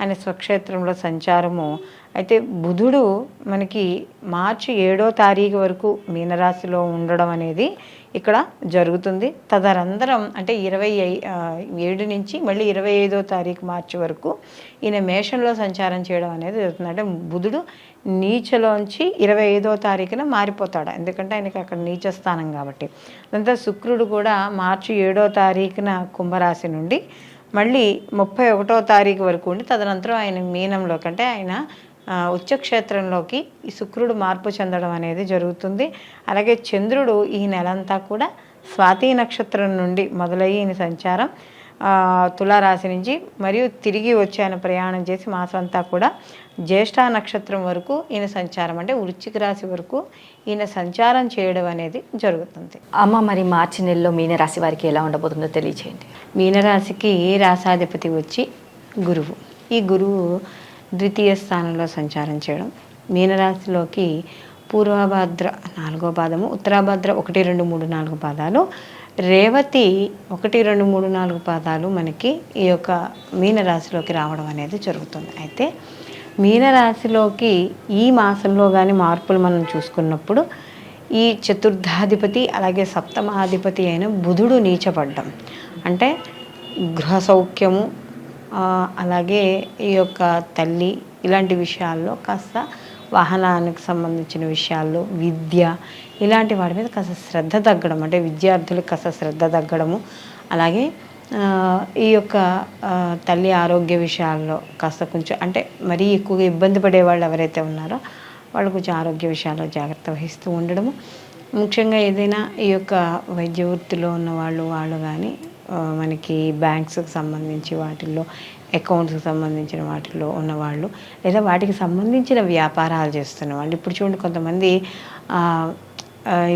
ఆయన స్వక్షేత్రంలో సంచారము. అయితే బుధుడు మనకి మార్చి ఏడో తారీఖు వరకు మీనరాశిలో ఉండడం అనేది ఇక్కడ జరుగుతుంది. తదనంతరం అంటే ఇరవై ఐ- ఏడు నుంచి మళ్ళీ ఇరవై ఐదో తారీఖు మార్చి వరకు ఈయన మేషంలో సంచారం చేయడం అనేది జరుగుతుంది. అంటే బుధుడు నీచలోంచి ఇరవై ఐదో తారీఖున మారిపోతాడు. ఎందుకంటే ఆయనకి అక్కడ నీచ స్థానం కాబట్టి. అదంతా శుక్రుడు కూడా మార్చి ఏడో తారీఖున కుంభరాశి నుండి మళ్ళీ ముప్పై ఒకటో తారీఖు వరకు ఉండి తదనంతరం ఆయన మీనంలోకి అంటే ఆయన ఉచ్చక్షేత్రంలోకి ఈ శుక్రుడు మార్పు చెందడం అనేది జరుగుతుంది. అలాగే చంద్రుడు ఈ నెలంతా కూడా స్వాతి నక్షత్రం నుండి మొదలయ్యి ఈయన సంచారం తులారాశి నుంచి మరియు తిరిగి వచ్చి ఆయన ప్రయాణం చేసి మాసం అంతా కూడా జ్యేష్ఠ నక్షత్రం వరకు ఈయన సంచారం అంటే వృశ్చిక రాశి వరకు ఈయన సంచారం చేయడం అనేది జరుగుతుంది. అమ్మ మరి మార్చి నెలలో మీనరాశి వారికి ఎలా ఉండబోతుందో తెలియచేయండి. మీనరాశికి రాసాధిపతి వచ్చి గురువు? ఈ గురువు ద్వితీయ స్థానంలో సంచారం చేయడం మీనరాశిలోకి పూర్వభద్ర నాలుగో పాదము ఉత్తరాభద్ర ఒకటి రెండు మూడు నాలుగు పాదాలు రేవతి ఒకటి రెండు మూడు నాలుగు పాదాలు మనకి ఈ యొక్క మీనరాశిలోకి రావడం అనేది జరుగుతుంది. అయితే మీనరాశిలోకి ఈ మాసంలో కానీ మార్పులు మనం చూసుకున్నప్పుడు ఈ చతుర్థాధిపతి అలాగే సప్తమాధిపతి అయిన బుధుడు నీచపడ్డం. అంటే గృహ సౌఖ్యము అలాగే ఈ యొక్క తల్లి ఇలాంటి విషయాల్లో కాస్త వాహనానికి సంబంధించిన విషయాల్లో విద్య ఇలాంటి వాటి మీద కాస్త శ్రద్ధ తగ్గడం. అంటే విద్యార్థులకు కాస్త శ్రద్ధ తగ్గడము అలాగే ఈ యొక్క తల్లి ఆరోగ్య విషయాల్లో కాస్త కొంచెం అంటే మరీ ఎక్కువగా ఇబ్బంది పడే వాళ్ళు ఎవరైతే ఉన్నారో వాళ్ళు కొంచెం ఆరోగ్య విషయాల్లో జాగ్రత్త వహిస్తూ ఉండడము. ముఖ్యంగా ఏదైనా ఈ యొక్క వైద్య వృత్తిలో ఉన్న వాళ్ళు వాళ్ళు కానీ మనకి బ్యాంక్స్కి సంబంధించి వాటిల్లో అకౌంట్స్కి సంబంధించిన వాటిల్లో ఉన్నవాళ్ళు లేదా వాటికి సంబంధించిన వ్యాపారాలు చేస్తున్న వాళ్ళు. ఇప్పుడు చూడండి కొంతమంది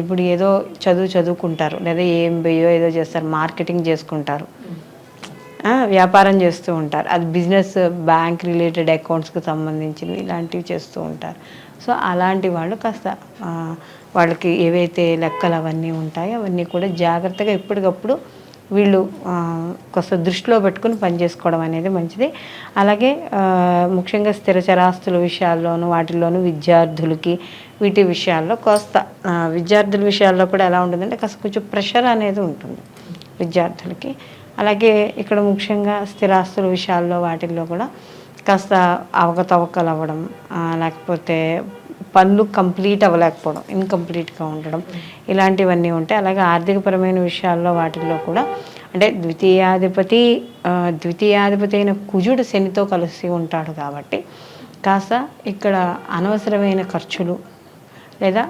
ఇప్పుడు ఏదో చదువు చదువుకుంటారు. లేదా ఏం బయో ఏదో చేస్తారు. మార్కెటింగ్ చేసుకుంటారు. వ్యాపారం చేస్తూ ఉంటారు. అది బిజినెస్ బ్యాంక్ రిలేటెడ్ అకౌంట్స్కి సంబంధించినవి ఇలాంటివి చేస్తూ ఉంటారు. సో అలాంటి వాళ్ళు కాస్త వాళ్ళకి ఏవైతే లెక్కలు అవన్నీ ఉంటాయో అవన్నీ కూడా జాగ్రత్తగా ఎప్పటికప్పుడు వీళ్ళు ఆ, కాస్త దృష్టిలో పెట్టుకుని పనిచేసుకోవడం అనేది మంచిది. అలాగే ముఖ్యంగా స్థిర చరాస్తుల విషయాల్లోనూ వాటిల్లోనూ విద్యార్థులకి వీటి విషయాల్లో కాస్త విద్యార్థుల విషయాల్లో కూడా ఎలా ఉంటుందంటే కాస్త కొంచెం ప్రెషర్ అనేది ఉంటుంది విద్యార్థులకి. అలాగే ఇక్కడ ముఖ్యంగా స్థిరాస్తుల విషయాల్లో వాటిల్లో కూడా కాస్త అవకతవకలు అవ్వడం లేకపోతే పనులు కంప్లీట్ అవ్వలేకపోవడం ఇన్కంప్లీట్గా ఉండడం ఇలాంటివన్నీ ఉంటాయి. అలాగే ఆర్థికపరమైన విషయాల్లో వాటిల్లో కూడా అంటే ద్వితీయాధిపతి ద్వితీయాధిపతి అయిన కుజుడు శనితో కలిసి ఉంటాడు కాబట్టి కాస్త ఇక్కడ అనవసరమైన ఖర్చులు లేదా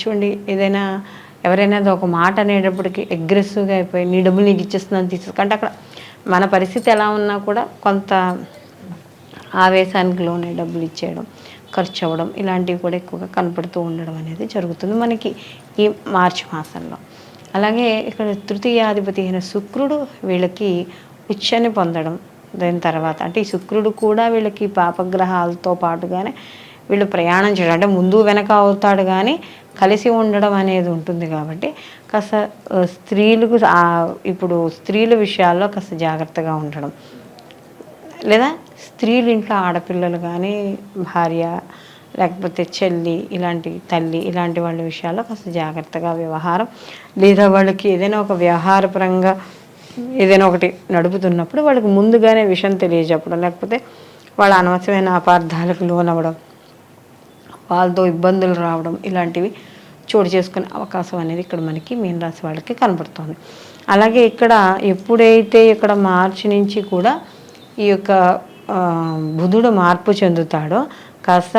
చూడండి ఏదైనా ఎవరైనా అది ఒక మాట అనేటప్పటికి అగ్రెసివ్గా అయిపోయి నీ డబ్బులు నీకు ఇచ్చేస్తున్నాను తీసుకుంటే అక్కడ మన పరిస్థితి ఎలా ఉన్నా కూడా కొంత ఆవేశానికి లోనే డబ్బులు ఇచ్చేయడం. ఖర్చు అవ్వడం ఇలాంటివి కూడా ఎక్కువగా కనపడుతూ ఉండడం అనేది జరుగుతుంది మనకి ఈ మార్చి మాసంలో. అలాగే ఇక్కడ తృతీయాధిపతి అయిన శుక్రుడు వీళ్ళకి ఉచ్చని పొందడం దాని తర్వాత అంటే ఈ శుక్రుడు కూడా వీళ్ళకి పాపగ్రహాలతో పాటుగానే వీళ్ళు ప్రయాణం చేయడం అంటే ముందు వెనక అవుతాడు కానీ కలిసి ఉండడం అనేది ఉంటుంది కాబట్టి కాస్త స్త్రీలకు ఇప్పుడు స్త్రీల విషయాల్లో కాస్త జాగ్రత్తగా ఉండడం. లేదా స్త్రీలు ఇంట్లో ఆడపిల్లలు కానీ భార్య లేకపోతే చెల్లి ఇలాంటి తల్లి ఇలాంటి వాళ్ళ విషయాల్లో కాస్త జాగ్రత్తగా వ్యవహారం. లేదా వాళ్ళకి ఏదైనా ఒక వ్యవహారపరంగా ఏదైనా ఒకటి నడుపుతున్నప్పుడు వాళ్ళకి ముందుగానే విషయం తెలియజెప్పడం లేకపోతే వాళ్ళ అనవసరమైన అపార్థాలకు లోనవ్వడం వాళ్ళతో ఇబ్బందులు రావడం ఇలాంటివి చోటు చేసుకునే అవకాశం అనేది ఇక్కడ మనకి మీనరాశి వాళ్ళకి కనబడుతుంది. అలాగే ఇక్కడ ఎప్పుడైతే ఇక్కడ మార్చి నుంచి కూడా ఈ యొక్క బుధుడు మార్పు చెందుతాడో కాస్త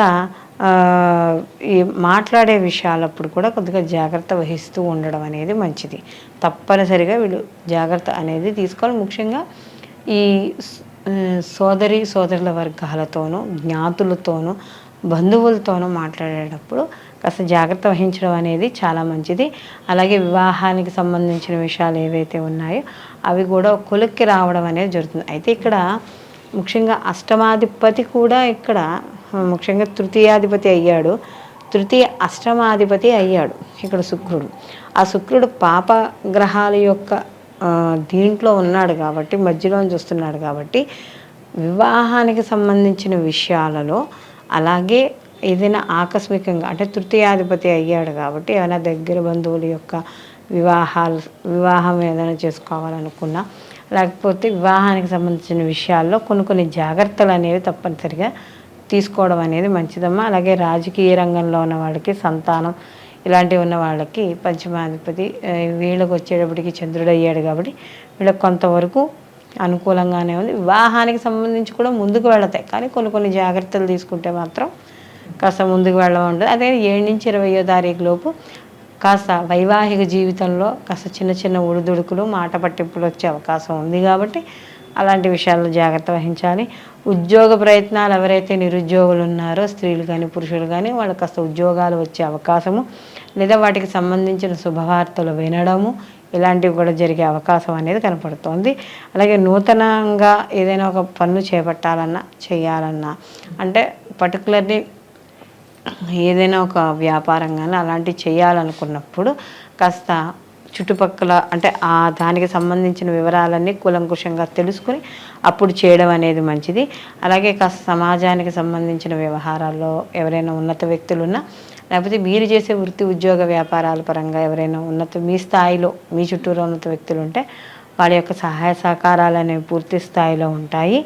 ఈ మాట్లాడే విషయాలప్పుడు కూడా కొద్దిగా జాగ్రత్త వహిస్తూ ఉండడం అనేది మంచిది. తప్పనిసరిగా వీళ్ళు జాగ్రత్త అనేది తీసుకోవాలి. ముఖ్యంగా ఈ సోదరి సోదరుల వర్గాలతోనూ జ్ఞాతులతోనూ బంధువులతోనూ మాట్లాడేటప్పుడు కాస్త జాగ్రత్త వహించడం అనేది చాలా మంచిది. అలాగే వివాహానికి సంబంధించిన విషయాలు ఏవైతే ఉన్నాయో అవి కూడా కొలిక్కి రావడం అనేది జరుగుతుంది. అయితే ఇక్కడ ముఖ్యంగా అష్టమాధిపతి కూడా ఇక్కడ ముఖ్యంగా తృతీయాధిపతి అయ్యాడు. తృతీయ అష్టమాధిపతి అయ్యాడు ఇక్కడ శుక్రుడు. ఆ శుక్రుడు పాప గ్రహాల యొక్క దీంట్లో ఉన్నాడు కాబట్టి మధ్యలో చూస్తున్నాడు కాబట్టి వివాహానికి సంబంధించిన విషయాలలో అలాగే ఏదైనా ఆకస్మికంగా అంటే తృతీయాధిపతి అయ్యాడు కాబట్టి ఏమైనా దగ్గర బంధువుల యొక్క వివాహాలు వివాహం ఏదైనా చేసుకోవాలనుకున్నా లేకపోతే వివాహానికి సంబంధించిన విషయాల్లో కొన్ని కొన్ని జాగ్రత్తలు అనేవి తప్పనిసరిగా తీసుకోవడం అనేది మంచిదమ్మా. అలాగే రాజకీయ రంగంలో ఉన్న వాళ్ళకి సంతానం ఇలాంటివి ఉన్న వాళ్ళకి పంచమాధిపతి వీళ్ళకి వచ్చేటప్పటికి చంద్రుడు అయ్యాడు కాబట్టి వీళ్ళకి కొంతవరకు అనుకూలంగానే ఉంది. వివాహానికి సంబంధించి కూడా ముందుకు వెళతాయి. కానీ కొన్ని కొన్ని జాగ్రత్తలు తీసుకుంటే మాత్రం కాస్త ముందుకు వెళ్ళడం ఉంటుంది అదే ఏడు నుంచి ఇరవయో తారీఖు లోపు కాస్త వైవాహిక జీవితంలో కాస్త చిన్న చిన్న ఉడుదుడుకులు మాట పట్టింపులు వచ్చే అవకాశం ఉంది కాబట్టి అలాంటి విషయాల్లో జాగ్రత్త వహించాలి. ఉద్యోగ ప్రయత్నాలు ఎవరైతే నిరుద్యోగులు ఉన్నారో స్త్రీలు కానీ పురుషులు కానీ వాళ్ళకి కాస్త ఉద్యోగాలు వచ్చే అవకాశము లేదా వాటికి సంబంధించిన శుభవార్తలు వినడము ఇలాంటివి కూడా జరిగే అవకాశం అనేది కనపడుతోంది. అలాగే నూతనంగా ఏదైనా ఒక పనులు చేపట్టాలన్నా చేయాలన్నా అంటే పర్టికులర్లీ ఏదైనా ఒక వ్యాపారం కానీ అలాంటివి చేయాలనుకున్నప్పుడు కాస్త చుట్టుపక్కల అంటే ఆ దానికి సంబంధించిన వివరాలన్నీ కూలంకుషంగా తెలుసుకుని అప్పుడు చేయడం అనేది మంచిది. అలాగే కాస్త సమాజానికి సంబంధించిన వ్యవహారాల్లో ఎవరైనా ఉన్నత వ్యక్తులు ఉన్నా లేకపోతే మీరు చేసే వృత్తి ఉద్యోగ వ్యాపారాల పరంగా ఎవరైనా ఉన్నత మీ స్థాయిలో మీ చుట్టూరు ఉన్నత వ్యక్తులు ఉంటే వాళ్ళ యొక్క సహాయ సహకారాలు అనేవి పూర్తి స్థాయిలో ఉంటాయి.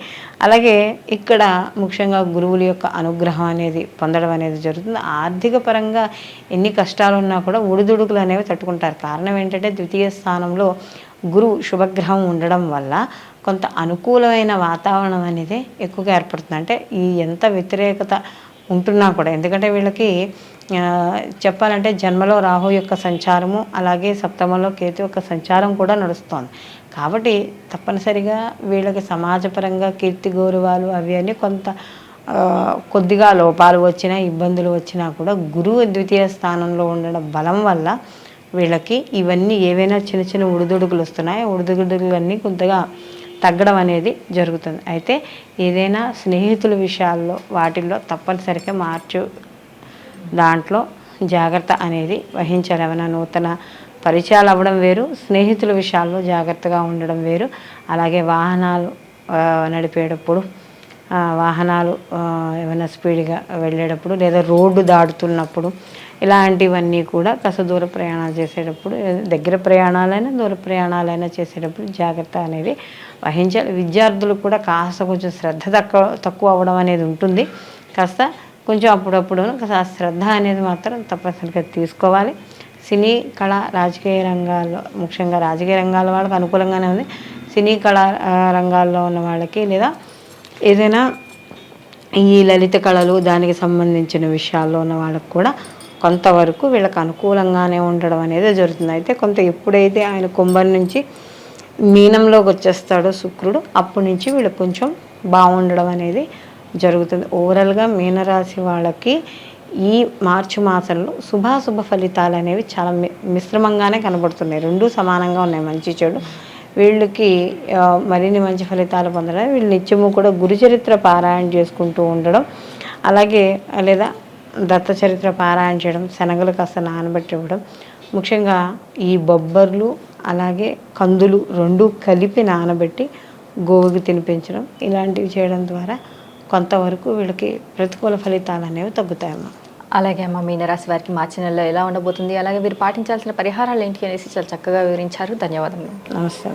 అలాగే ఇక్కడ ముఖ్యంగా గురువుల యొక్క అనుగ్రహం అనేది పొందడం అనేది జరుగుతుంది. ఆర్థిక పరంగా ఎన్ని కష్టాలు ఉన్నా కూడా ఒడిదుడుకులు అనేవి తట్టుకుంటారు. కారణం ఏంటంటే ద్వితీయ స్థానంలో గురువు శుభగ్రహం ఉండడం వల్ల కొంత అనుకూలమైన వాతావరణం అనేది ఎక్కువగా ఏర్పడుతుంది. అంటే ఈ ఎంత వ్యతిరేకత ఉంటున్నా కూడా. ఎందుకంటే వీళ్ళకి చెప్పాలంటే జన్మలో రాహు యొక్క సంచారము అలాగే సప్తమంలో కేతు యొక్క సంచారం కూడా నడుస్తోంది. కాబట్టి తప్పనిసరిగా వీళ్ళకి సమాజపరంగా కీర్తి గౌరవాలు అవి అని కొంత కొద్దిగా లోపాలు వచ్చినా ఇబ్బందులు వచ్చినా కూడా గురువు ద్వితీయ స్థానంలో ఉండడం బలం వల్ల వీళ్ళకి ఇవన్నీ ఏవైనా చిన్న చిన్న ఉడుదుడుకులు వస్తున్నాయి. ఉడుదుడుకులన్నీ కొద్దిగా తగ్గడం అనేది జరుగుతుంది. అయితే ఏదైనా స్నేహితుల విషయాల్లో వాటిల్లో తప్పనిసరిగా మార్చు దాంట్లో జాగ్రత్త అనేది వహించాలి. ఏమైనా నూతన పరిచయాలు అవ్వడం వేరు స్నేహితుల విషయాల్లో జాగ్రత్తగా ఉండడం వేరు. అలాగే వాహనాలు నడిపేటప్పుడు వాహనాలు ఏమైనా స్పీడ్గా వెళ్ళేటప్పుడు లేదా రోడ్డు దాటుతున్నప్పుడు ఇలాంటివన్నీ కూడా కాస్త దూర ప్రయాణాలు చేసేటప్పుడు దగ్గర ప్రయాణాలైనా దూర ప్రయాణాలైనా చేసేటప్పుడు జాగ్రత్త అనేది వహించాలి. విద్యార్థులు కూడా కాస్త కొంచెం శ్రద్ధ తక్కువ తక్కువ అవ్వడం అనేది ఉంటుంది. కాస్త కొంచెం అప్పుడప్పుడు కాస్త ఆ శ్రద్ధ అనేది మాత్రం తప్పనిసరిగా తీసుకోవాలి. సినీ కళ రాజకీయ రంగాల్లో ముఖ్యంగా రాజకీయ రంగాల వాళ్ళకి అనుకూలంగానే ఉంది. సినీ కళా రంగాల్లో ఉన్న వాళ్ళకి లేదా ఏదైనా ఈ లలిత కళలు దానికి సంబంధించిన విషయాల్లో ఉన్న వాళ్ళకి కూడా కొంతవరకు వీళ్ళకి అనుకూలంగానే ఉండడం అనేది జరుగుతుంది. అయితే కొంత ఎప్పుడైతే ఆయన కుంభం నుంచి మీనంలోకి వచ్చేస్తాడో శుక్రుడు అప్పటి నుంచి వీళ్ళు కొంచెం బాగుండడం అనేది జరుగుతుంది. ఓవరాల్గా మీనరాశి వాళ్ళకి ఈ మార్చి మాసంలో శుభాశుభ ఫలితాలు అనేవి చాలా మి మిశ్రమంగానే కనబడుతున్నాయి. రెండు సమానంగా ఉన్నాయి. మంచి చెడు. వీళ్ళకి మరిన్ని మంచి ఫలితాలు పొందడం వీళ్ళు నిత్యము కూడా గురుచరిత్ర పారాయణ చేసుకుంటూ ఉండడం. అలాగే లేదా దత్త చరిత్ర పారాయణ చేయడం శనగలు కాస్త నానబెట్టి ఇవ్వడం ముఖ్యంగా ఈ బొబ్బర్లు అలాగే కందులు రెండు కలిపి నానబెట్టి గోవుకి తినిపించడం ఇలాంటివి చేయడం ద్వారా కొంతవరకు వీళ్ళకి ప్రతికూల ఫలితాలు అనేవి తగ్గుతాయమ్మా. అలాగే అమ్మ మీనరాశి వారికి మార్చి నెలలో ఎలా ఉండబోతుంది? అలాగే వీరు పాటించాల్సిన పరిహారాలు ఏంటి అనేసి చాలా చక్కగా వివరించారు. ధన్యవాదములు. నమస్తే